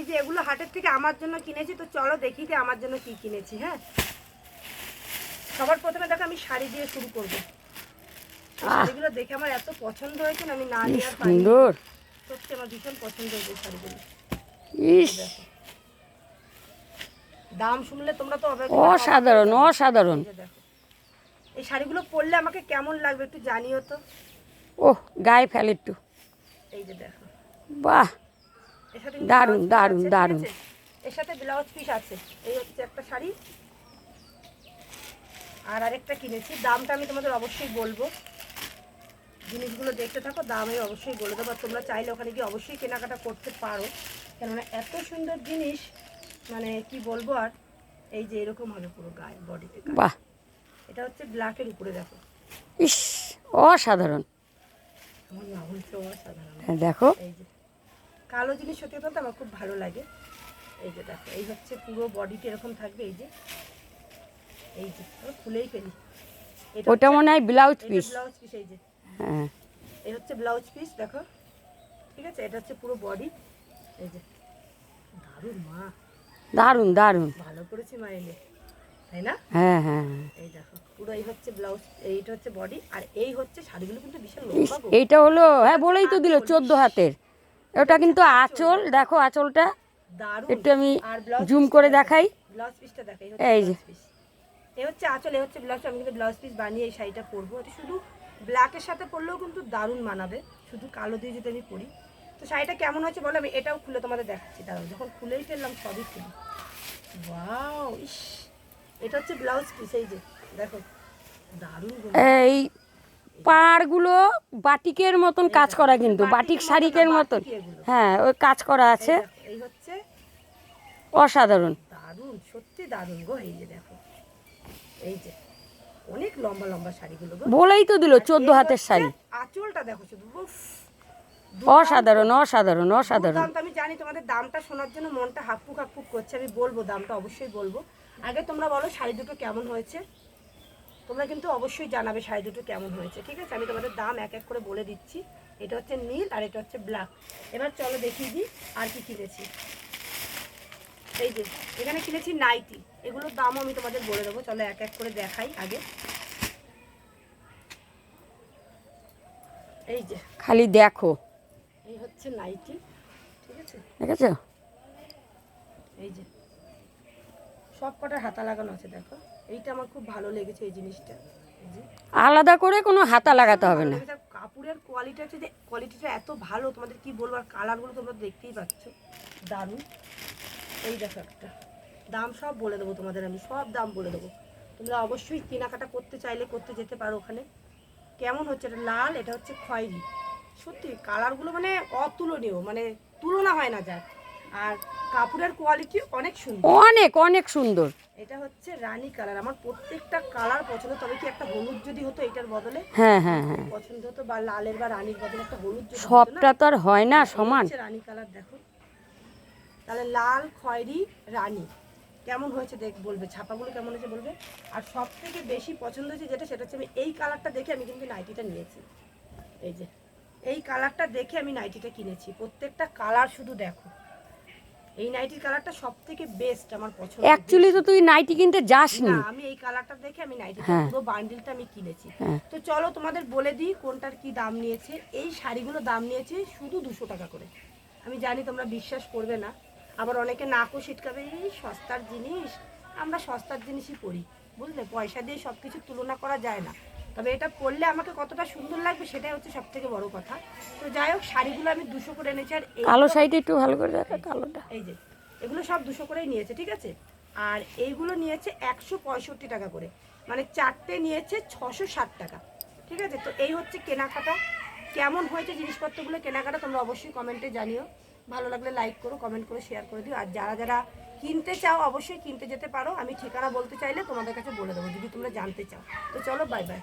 এই যে এগুলো হাটের থেকে আমার জন্য কিনেছি তো চলো দেখি যে আমার জন্য কি কিনেছি হ্যাঁ? সবার প্রথমে দেখো আমি শাড়ি দিয়ে শুরু করব। শাড়িগুলো দেখে আমার এত পছন্দ হয়েছে না আমি না আর সুন্দর। সত্যি আমার ভীষণ পছন্দ হয়েছে শাড়িগুলো। দাম শুনলে তোমরা তো অসাধারণ অসাধারণ। এই দেখো। এই শাড়িগুলো পরলে আমাকে কেমন লাগবে একটু জানিও তো। ওহ গায়ে ফেলে একটু। এই যে দেখো। বাহ! দারুণ, দারুণ, দারুণ। এর সাথে ব্লাউজ পিস আছে। এই হচ্ছে একটা শাড়ি। আর আরেকটা কিনেছি। দামটা আমি তোমাদের অবশ্যই বলব। জিনিসগুলো দেখতে থাকো দাম আমি অবশ্যই বলে দেবো। তোমরা চাইলে ওখানে গিয়ে অবশ্যই কেনাকাটা করতে পারো। কেননা এত সুন্দর জিনিস মানে কি বলব আর এই যে এরকম হবে পুরো গায়ে বডিতে বাহ! এটা হচ্ছে ব্ল্যাকের উপরে দেখো। ইস অসাধারণ। হ্যাঁ, দেখো। এই যে। কালো জিনিস সত্যি কথা আমার খুব ভালো লাগে। এই যে দেখো এই হচ্ছে পুরো বডিতে এরকম থাকবে এই যে। এই যে খুলেই ফেলি। ওটা মনে হয় ব্লাউজ পিস ব্লাউজ পিস এই যে। হ্যাঁ। এই হচ্ছে ব্লাউজ পিস দেখো। ঠিক আছে? এটা হচ্ছে পুরো বডি এই যে। দারুণ মা। দারুণ দারুণ। ভালো করেছি মা এনে। তাই না? হ্যাঁ হ্যাঁ হ্যাঁ। এই দেখো পুরো এই হচ্ছে ব্লাউজ এইটা হচ্ছে বডি আর এই হচ্ছে শাড়িগুলো কিন্তু বিশাল লম্বা এইটা হলো হ্যাঁ বলেই তো দিল চোদ্দ হাতের। ওটা কিন্তু আঁচল দেখো আঁচলটা। একটু আমি জুম করে দেখাই। ব্লাউজ পিসটা দেখাই এই যে। হচ্ছে আঁচল এই হচ্ছে ব্লাউজ আমি কিন্তু ব্লাউজ পিস বানিয়ে এই শাড়িটা পরবো। এটা শুধু ব্ল্যাকের সাথে পরলেও কিন্তু দারুণ মানাবে। শুধু কালো দিয়ে যদি আমি পরি। তো শাড়িটা কেমন হচ্ছে বলো? আমি এটাও খুলে তোমাদের দেখাচ্ছি। দাঁড়াও যখন খুলেই ফেললাম সবই খুলি। ওয়াও ইস! এটা হচ্ছে ব্লাউজ পিস এই যে দেখো। দারুণ। এই পাড়গুলো বাটিকের মতন কাজ করা কিন্তু বাটিক শাড়িকের মতন। হ্যাঁ ওই কাজ করা আছে। অসাধারণ। দারুণ সত্যি দারুণ গো এই যে দেখো। এই যে অনেক লম্বা লম্বা শাড়িগুলো বলেই তো দিল চোদ্দ হাতের শাড়ি। আঁচলটা দেখো শুধু অসাধারণ অসাধারণ অসাধারণ। আমি জানি তোমাদের দামটা শোনার জন্য মনটা হাপ্পুক হাপ্পুক করছে আমি বলব দামটা অবশ্যই বলব। আগে তোমরা বলো শাড়ি দুটো কেমন হয়েছে? তোমরা কিন্তু অবশ্যই জানাবে শাড়ি দুটো কেমন হয়েছে ঠিক আছে? আমি তোমাদের দাম এক এক করে বলে দিচ্ছি। এটা হচ্ছে নীল আর এটা হচ্ছে ব্ল্যাক। এবার চলো দেখিয়ে দিই আর কি কিনেছি। এই যে এখানে কিনেছি নাইটি। এগুলোর দামও আমি তোমাদের বলে দেবো। চলো এক এক করে দেখাই আগে। এই যে খালি দেখো। এই হচ্ছে নাইটি ঠিক আছে? দেখেছ? এই যে সব কটার হাতা লাগানো আছে দেখো। এইটা আমার খুব ভালো লেগেছে এই জিনিসটা। আলাদা করে কোনো হাতা লাগাতে হবে না। ভালো কাপড়ের কোয়ালিটি হচ্ছে যে কোয়ালিটিটা এত ভালো তোমাদের কি বলব? আর কালারগুলো তোমরা দেখতেই পাচ্ছ। দারুণ। এই দেখো একটা। দাম সব বলে দেবো তোমাদের আমি সব দাম বলে দেবো। তোমরা অবশ্যই কেনাকাটা করতে চাইলে করতে যেতে পারো ওখানে। কেমন হচ্ছে এটা? লাল এটা হচ্ছে খয়েরি। সত্যি কালারগুলো মানে অতুলনীয় মানে তুলনা হয় না যার। আর কাপড়ের কোয়ালিটি অনেক সুন্দর। অনেক অনেক সুন্দর। এটা হচ্ছে রানী কালার। আমার প্রত্যেকটা কালার পছন্দ। তবে কি একটা হলুদ যদি হতো এটার বদলে? হ্যাঁ হ্যাঁ হ্যাঁ। পছন্দ হতো বা লালের বা রানীর বদলে একটা হলুদ যদি সবটা তো আর হয় না সমান। রানী কালার দেখো। তাহলে লাল খয়েরি রানী। কেমন হয়েছে দেখ বলবে। ছাপাগুলো কেমন হয়েছে বলবে? আর সব থেকে বেশি পছন্দ হয়েছে যেটা সেটা হচ্ছে আমি এই কালারটা দেখে আমি কিন্তু নাইটিটা নিয়েছি। এই যে এই কালারটা দেখে আমি নাইটিটা কিনেছি। প্রত্যেকটা কালার শুধু দেখো। এই নাইটির কালারটা সব থেকে বেস্ট আমার পছন্দ অ্যাকচুয়ালি তো তুই নাইটি কিনতে যাসনি। না আমি এই কালারটা দেখে আমি নাইটিটা হ্যাঁ। পুরো বান্ডিলটা আমি কিনেছি। হ্যাঁ। তো চলো তোমাদের বলে দিই কোনটার কি দাম নিয়েছে। এই শাড়িগুলো দাম নিয়েছে শুধু দুশো টাকা করে। আমি জানি তোমরা বিশ্বাস করবে না। আবার অনেকে নাকও ছিটকাবে এই সস্তার জিনিস। আমরা সস্তার জিনিসই পরি। বুঝলে? পয়সা দিয়ে সব কিছু তুলনা করা যায় না। তবে এটা পরলে আমাকে কতটা সুন্দর লাগবে সেটাই হচ্ছে সব থেকে বড় কথা। তো যাই হোক শাড়িগুলো আমি দুশো করে এনেছি আর কালো শাড়িটা একটু ভালো করে দেখা কালোটা। এই যে এগুলো সব দুশো করেই নিয়েছে ঠিক আছে? আর এইগুলো নিয়েছে একশো পঁয়ষট্টি টাকা করে। মানে চারটে নিয়েছে ছশো ষাট টাকা ঠিক আছে? তো এই হচ্ছে কেনাকাটা। কেমন হয়েছে জিনিসপত্রগুলো কেনাকাটা তোমরা অবশ্যই কমেন্টে জানিও। ভালো লাগলে লাইক করো কমেন্ট করে শেয়ার করে দিও। আর যারা যারা কিনতে চাও অবশ্যই কিনতে যেতে পারো। আমি ঠিকানা বলতে চাইলে তোমাদের কাছে বলে দেবো যদি তোমরা জানতে চাও। তো চলো বাই বাই।